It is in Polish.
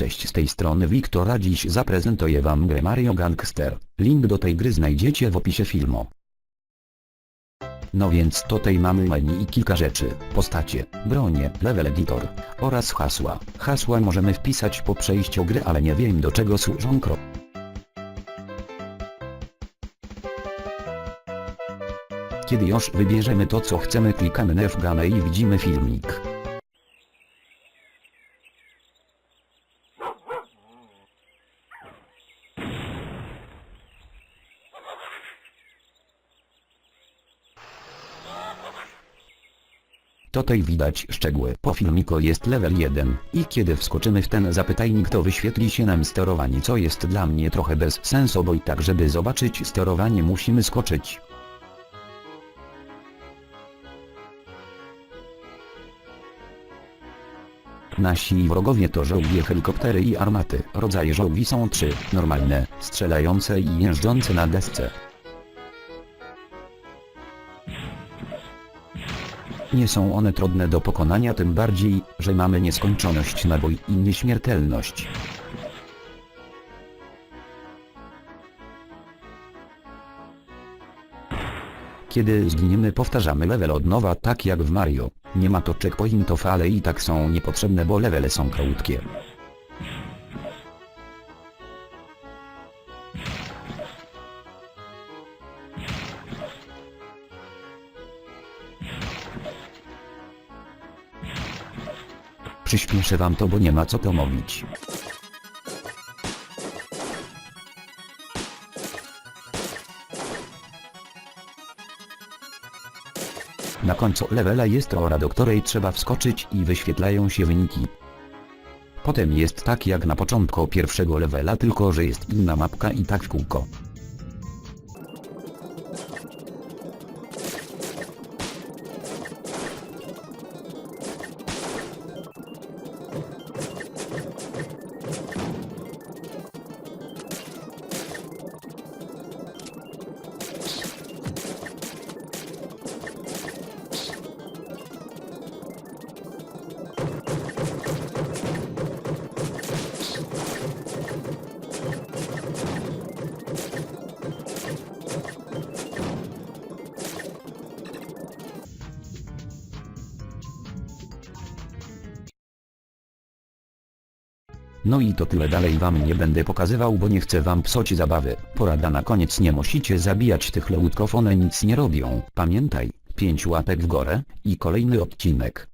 Cześć z tej strony Wiktor, a dziś zaprezentuję wam grę Mario Gangster. Link do tej gry znajdziecie w opisie filmu. No więc tutaj mamy menu i kilka rzeczy, postacie, bronie, level editor oraz hasła. Hasła możemy wpisać po przejściu gry, ale nie wiem do czego służą kro. Kiedy już wybierzemy to co chcemy klikamy na F-Gane i widzimy filmik. Tutaj widać szczegóły. Po filmiku jest level 1 i kiedy wskoczymy w ten zapytajnik to wyświetli się nam sterowanie co jest dla mnie trochę bez sensu bo i tak żeby zobaczyć sterowanie musimy skoczyć. Nasi wrogowie to żołnierze helikoptery i armaty. Rodzaje żołwi są trzy, normalne, strzelające i jeżdżące na desce. Nie są one trudne do pokonania tym bardziej, że mamy nieskończoność nabój i nieśmiertelność. Kiedy zginiemy powtarzamy level od nowa tak jak w Mario. Nie ma to checkpointów ale i tak są niepotrzebne bo levele są krótkie. Przyspieszę wam to bo nie ma co to mówić. Na końcu levela jest ora do której trzeba wskoczyć i wyświetlają się wyniki. Potem jest tak jak na początku pierwszego levela tylko że jest inna mapka i tak w kółko. No i to tyle dalej wam nie będę pokazywał bo nie chcę wam psuć zabawy. Porada na koniec nie musicie zabijać tych leutków one nic nie robią. Pamiętaj, 5 łapek w górę i kolejny odcinek.